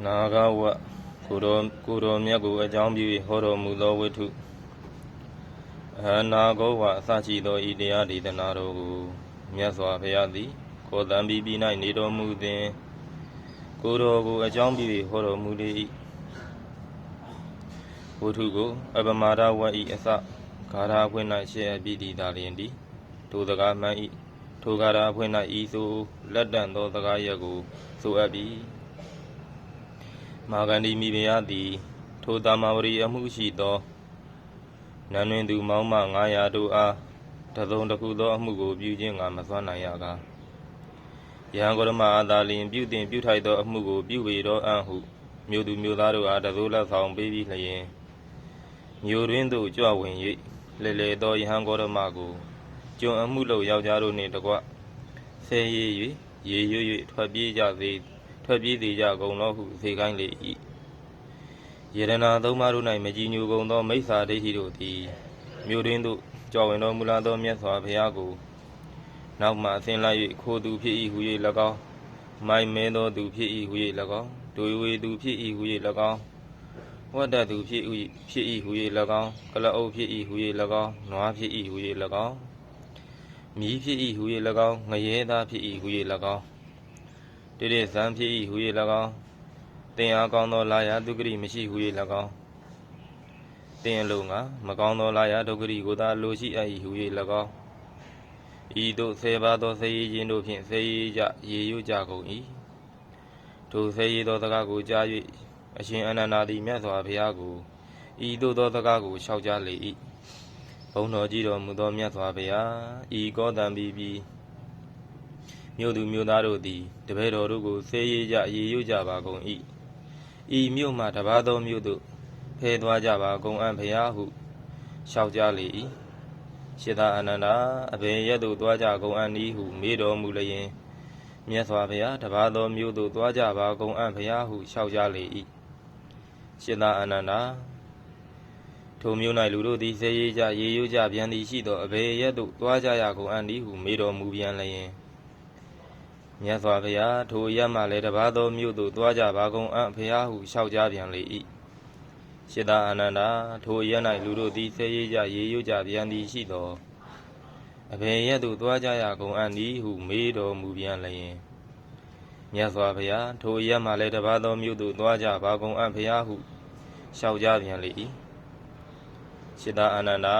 နာဂဝကိုတော်ကိုတော်မြတ်ကိုအကြောင်းပြု၍ဟောတော်မူသောဝိထုအဟနာဂောဝအစရှိသောဤတရားဒေသနာတော်ကိုမြတ်စွာဘုရားသည်ခေါ်တံပြီးပြီး၌နေတော်မူသည်ကိုတော်ကိုအကြောင်းပြု၍ဟောတော်မူလေ၏ဝိထုကိုအပမာဒဝတ်ဤအစဂါထာအဖွင့်၌ရှေ့အပ်ပြီးသည်သာလျင်သည်ထိုစကားမှန်၏ထိုဂါထာအဖွင့်၌ဤသို့လက်တန့်သောစကားရက်ကိုဆိုအပ်ပြီး မာဂန္ဒီမိဖုရားသည် ထိုတာမာဝရီအမှုရှိသောနန်းတွင်သူမောင်းမ900တို့အားတစုံတစ်ခုသောအမှုကိုပြုခြင်းကမစွမ်းနိုင်ရကားယဟန်ကောရမအာသာလင်ပြုတင်ပြုထိုက်သောအမှုကိုပြုပေတော်အံ့ဟုမြို့သူမြို့သားတို့အားတစိုးလက်ဆောင်ပေးပြီးလျင်မြို့တွင်သို့ကြွဝင်၍လေလေသောယဟန်ကောရမကိုကျွန်အမှုလုပ်ယောက်ျားတို့နှင့်တကွဆဲရည်၍ရေရွ၍ထွက်ပြေးကြစေ ထွက်ပြေးသေးကြကုန်တော့ဟုသေခိုင်းလေ၏ယေရနာသုံးပါးတို့၌မကြည်ညိုကုန်သောမိစ္ဆာဒိဋ္ဌိတို့သည်မြို့တွင်သို့ကြော်ဝင်တော်မူလာသောမြတ်စွာဘုရားကိုနောက်မှဆင်းလိုက်၍ခိုးသူဖြစ်၏ဟူ၍၎င်းမိုင်မဲသောသူဖြစ်၏ဟူ၍၎င်းဒွေဝေသူဖြစ်၏ဟူ၍၎င်းဝတ္တသူဖြစ်၏ဖြစ်၏ဟူ၍၎င်းကလအုပ်ဖြစ်၏ဟူ၍၎င်းနွားဖြစ်၏ဟူ၍၎င်းမြီးဖြစ်၏ဟူ၍၎င်းငရဲသားဖြစ်၏ဟူ၍၎င်း တိတိဇံဖြစ်၏ဟူ၍၎င်းတင်အားကောင်းသောလာယဒုက္ခရိမရှိဟူ၍၎င်းတင်အလုံးကမကောင်းသောလာယဒုက္ခရိကိုသာလိုရှိအပ်၏ဟူ၍၎င်းဤသို့ဆေပါသောဆေးရည်ခြင်းတို့ဖြင့်ဆေးရည်ကြရေရွကြကုန်၏ထိုဆေးရည်သောစကားကိုကြား၍အရှင်အနန္ဒာသည်မြတ်စွာဘုရားကိုဤသို့သောစကားကိုလျှောက်ကြားလေ၏ဘုံတော်ကြီးတော်မူသောမြတ်စွာဘုရားဤကောတံပီပီ မြို့သူမြို့သားတို့သည်တပည့်တော်တို့ကိုဆေးရည်ကြရေရွကြပါကုန်၏ဤမြို့မှတပါးသောမြို့သို့ဖဲသွားကြပါကုန်အံ့ဖရာဟုလျှောက်ကြားလေ၏ရှေသာအနန္ဒာအဘယ်ရက်သို့သွားကြကုန်အံ့နည်းဟုမေးတော်မူလျင်မြတ်စွာဘုရားတပါးသောမြို့သို့သွားကြပါကုန်အံ့ဖရာဟုလျှောက်ကြားလေ၏ရှေသာအနန္ဒာထိုမြို့၌လူတို့သည်ဆေးရည်ကြရေရွကြပြန်သည်ရှိသောအဘယ်ရက်သို့သွားကြရကုန်အံ့နည်းဟုမေးတော်မူပြန်လျင် မြတ်စွာဘုရားထိုရက်မှလည်းတပါးသောမြို့သို့သွားကြပါကုန်အံ့ဖျားဟုလျှောက်ကြားပြန်လေ၏ရှစ်သာအနန္ဒာထိုရက်၌လူတို့သည်ဆဲရေးကြရေရွကြပြန်သည်ရှိသောအဘယ်ရက်သို့သွားကြရကုန်အံ့နည်းဟုမေးတော်မူပြန်လျင်မြတ်စွာဘုရားထိုရက်မှလည်းတပါးသောမြို့သို့သွားကြပါကုန်အံ့ဖျားဟုလျှောက်ကြားပြန်လေ၏ရှစ်သာအနန္ဒာ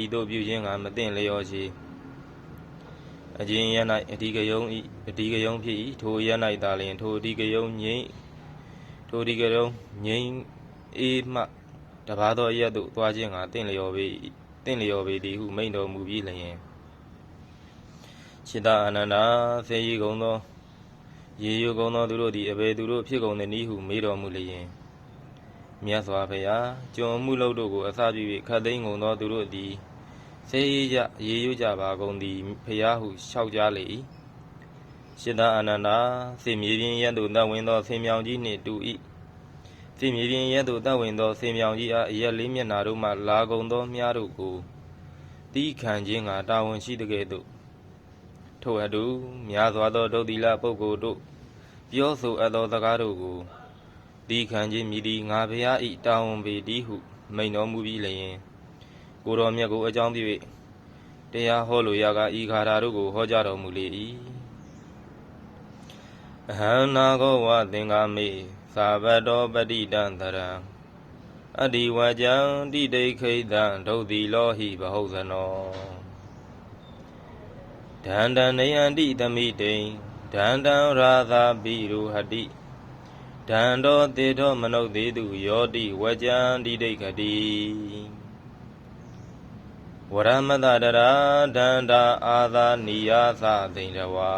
ဤသို့ပြုခြင်းကမသိလျော်ရှိ အကျဉ်ရ၌အဓိကယုံဤအဓိကယုံဖြစ်၏ထိုရ၌သာလျှင်ထိုအဓိကယုံငြိမ့်ထိုအဓိကယုံငြိမ့်အေးမှတပါးသောရက်သို့သွားခြင်းကတင့်လျော်ပေ၏တင့်လျော်ပေသည်ဟုမိန့်တော်မူပြီးလျင်ရှင်သာအနန္ဒာဆေရီကုံသောရေယုကုံသောသူတို့သည်အဘယ်သူတို့ဖြစ်ကုန်သည်နည်းဟုမေးတော်မူလျင်မြတ်စွာဘုရားကျွန်မှုလုပ်တို့ကိုအစပြု၍ခတ်သိမ်းကုန်သောသူတို့သည် ဆေးရကြရေရွကြပါကုန်သည်ဖျားဟုလျှောက်ကြားလေ၏ရှင်းသာအာနန္ဒာစေမြေပြင်ရက်သို့တတ်ဝင်သောဆေမြောင်ကြီးနှင့်တူ၏စေမြေပြင်ရက်သို့တတ်ဝင်သောဆေမြောင်ကြီးအားအရက်လေးမျက်နာတို့မှလာကုန်သောမြားတို့ကိုတီးခံခြင်းကတာဝန်ရှိတဲ့ကဲ့သို့ထို့အတူများစွာသောဒုတိလပုဂ္ဂိုလ်တို့ပြောဆိုအပ်သောစကားတို့ကိုတီးခံခြင်းမြည်သည်ငါဖျားဤတာဝန်ပေသည်ဟုမိန်တော်မူပြီးလျင် ကိုတော်မြတ်ကိုအကြောင်းပြု၍တရားဟောလိုရာကဤခါရာတို့ကိုဟောကြားတော်မူလေ၏အဟံနာဂောဝသင်္ကာမေသာဘတောပတိတံတရံအတ္တိဝကြံတိတိခိတံဒုတ်တိလောဟိဘဟုဇနောဒန္တနေယန္တိသမိတိံဒန္တံရာသာပိရုဟတိဒန္တောတေထောမနုဿေတုယောတိဝကြံတိတိခတိ ဝရမတတရာဒန္တာအာသာနိယသသိန္ဒဝါ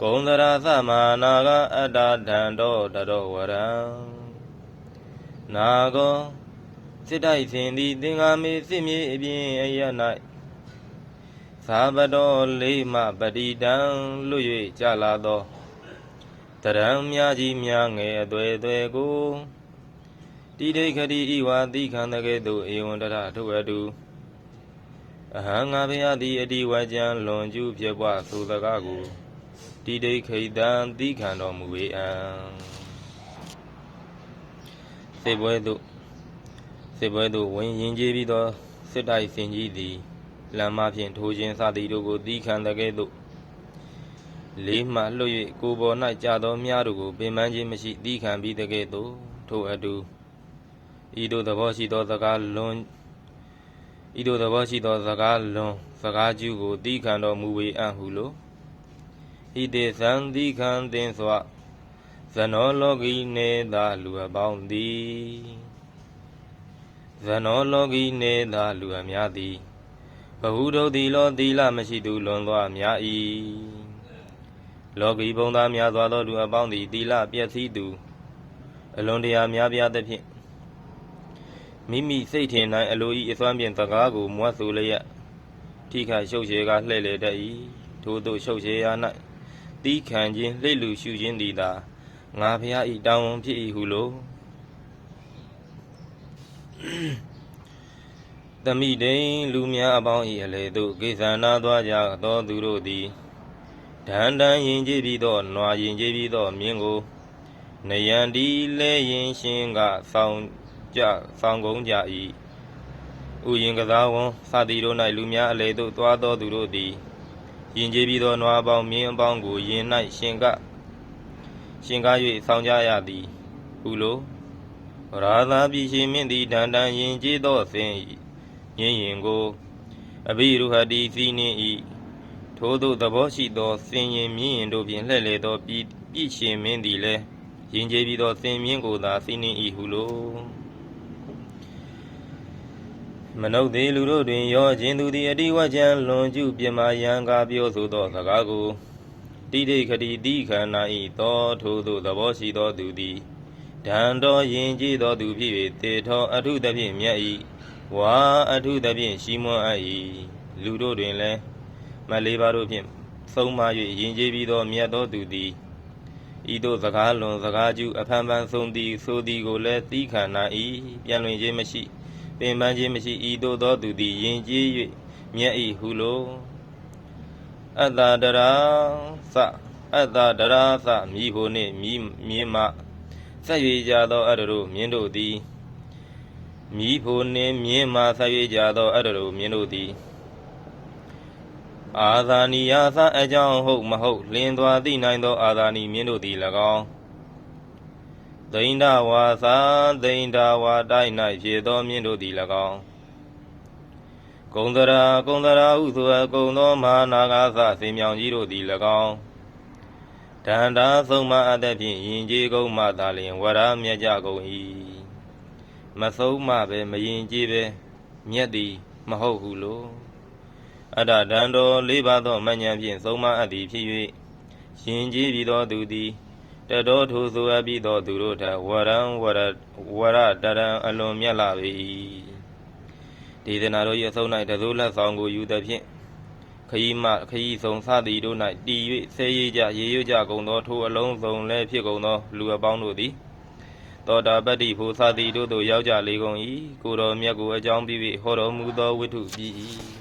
ကုံသရသမနာကအတ္တဒန္တောတရောဝရံနာကောစစ်တိုက်စဉ်သည်သင်္ဃာမေစစ်မြေအပြင်အရ၌သာဘတော်လေးမှပတိတံလွတ်၍ကြလာသောတရံများကြီးများငယ်အသွဲအသွဲကို တိဒိဋ္ဌိဤဝါတိခန္ဓကဲ့သို့ဧဝံတရထုအတူအဟံငါဘုရားသည်အတိဝကြံလွန်ကျူးဖြစ်ပွားသို့တကားကိုတိဒိဋ္ဌိတံတိခန္တော်မူ၏အံစေပွဲသို့စေပွဲသို့ဝင်ရင်ကျေးပြီးသောစစ်တိုက်စင်ကြီးသည်လမ်းမဖြင့်ထိုးခြင်းစသည်တို့ကိုသီးခံတဲ့ကဲ့သို့လေးမှလွတ်၍ကိုယ်ပေါ်၌ကြာသောမြားတို့ကိုပင်ပန်းခြင်းမရှိသီးခံပြီးတဲ့ကဲ့သို့ထိုအတူ ဤတို့သဘောရှိသောစကားလွန်ဤတို့သဘောရှိသောစကားလွန်စကားကျူးကိုသီးခံတော်မူဝေအံ့ဟုလိုဤတေသံသီးခံသင်စွာဇနောလောကီနေသာလူအပေါင်းသည်ဇနောလောကီနေသာလူအများသည်ဘဟုတုတ်သည်လောသီလမရှိသူလွန်သွားများ၏လောကီဘုံသားများစွာသောလူအပေါင်းသည်သီလပျက်စီးသူအလွန်တရာများပြားသဖြင့် မိမိစိတ်ထင်၌အလိုဤအစွမ်းဖြင့်စကားကိုမွတ်ဆိုလျက်ထိခိုက်ရှုပ်ရှည်ကလှဲ့လေတတ်၏ထို့သောရှုပ်ရှည်ရာ၌တီးခံခြင်းလှိတ်လူရှုခြင်းသည်သာငါဖျားဤတောင်းဝန်ဖြစ်၏ဟုလိုသမိတိန်လူများအပေါင်း၏အလေသို့ကိစ္စနာသွားကြသောသူတို့သည်ဒန္တန်ရင်ကြည်ပြီးသောနွားရင်ကြည်ပြီးသောမြင်းကိုနယံဒီလဲရင်ရှင်ကဆောင်း ကြဆောင်းကုန်ကြ၏ဥယင်ကစားဝန်စသည်တို့၌လူများအလေသို့သွားသောသူတို့သည်ရင်ကြည်ပြီးသောနွားအပေါင်းမြင်းအပေါင်းကိုရင်၌ရှင်ကရှင်ကား၍ဆောင်းကြရသည်ဟုလိုရာသာပြည်ရှင်မင်းသည်ဒန္တန်ရင်ကျေးသောဆင်း၏ညင်ရင်ကိုအဘိရုဟတိစီနှင်း၏ထိုသို့သဘောရှိသောဆင်ရင်မြင်းရင်တို့ဖြင့်လှဲ့လေသောပြည်ပြည်ရှင်မင်းသည်လည်းရင်ကျေးပြီးသောဆင်မြင်းကိုသာစီနှင်း၏ဟုလို မနုဿေလူတို့တွင်ရောခြင်းသူသည်အတိဝကြံလွန်ကျူပြမယံကားပြောဆိုသောစကားကိုတိတိခတိတိခန္ဓာဤသောထိုသို့သဘောရှိသောသူသည်ဒံတော်ယင်ကြည်သောသူဖြစ်၍တေထောအထုသဖြင့်မြတ်၏ဝါအထုသဖြင့်ရှိမွန်အပ်၏လူတို့တွင်လည်းမလေးပါတို့ဖြင့်သုံးမ၍ယင်ကြည်ပြီးသောမြတ်သောသူသည်ဤသို့စကားလွန်စကားကျူအဖန်ဖန်ဆုံးသည်ဆိုသည်ကိုလည်းတိခန္ဓာ၏ပြန်လွင်ခြင်းမရှိ ပင်ပန်းခြင်းမရှိဤသို့သောသူသည်ယင်ကြည်၍မြတ်၏ဟုလိုအတ္တတရာသအတ္တတရာသမိဖို့နှင့်မိမြင်မှဆက်၍ကြသောအတ္တတို့မြင်တို့သည်မိဖို့နှင့်မြင်မှဆက်၍ကြသောအတ္တတို့မြင်တို့သည်အာသာနိယသအကြောင်းဟုတ်မဟုတ်လင်းသွားသိနိုင်သောအာသာနိမြင်တို့သည်၎င်း ဒိန္ဒဝါသာဒိန္ဒဝါတိုင်း၌ဖြစ်သောမြင်တို့သည်၎င်းဂုံတရာဂုံတရာဟုဆိုအကုံသောမဟာနာဂသစေမြောင်ကြီးတို့သည်၎င်းဒန္တာဆုံးမအပ်သဖြင့်ယင်ကြီးကုန်းမှသာလျှင်ဝရမြတ်ကြကုန်၏မဆုံးမပဲမယင်ကြီးပဲမြတ်သည်မဟုတ်ဟုလိုအတ္တဒန္တောလေးပါးသောမဉ္ဇဉ်ဖြင့်ဆုံးမအပ်သည်ဖြစ်၍ယင်ကြီးပြီးသောသူသည် တတော်ထိုဆိုအပ်ပြီးသောသူတို့ထဝရံဝရဝရတရံအလွန်မြတ်လာပေ၏ဒေသနာတို့၏အဆုံး၌တသို့လက်ဆောင်ကိုယူသည်ဖြင့်ခရီးမခရီးဆောင်စသည်တို့၌တည်၍ဆဲရည်ကြရေရွကြကုန်သောထိုအလုံးစုံလည်းဖြစ်ကုန်သောလူအပေါင်းတို့သည်သောတာပတ္တိဖို့စသည်တို့သို့ရောက်ကြလေကုန်၏ကိုတော်မြတ်ကိုအကြောင်းပြု၍ဟောတော်မူသောဝိထုပြီ၏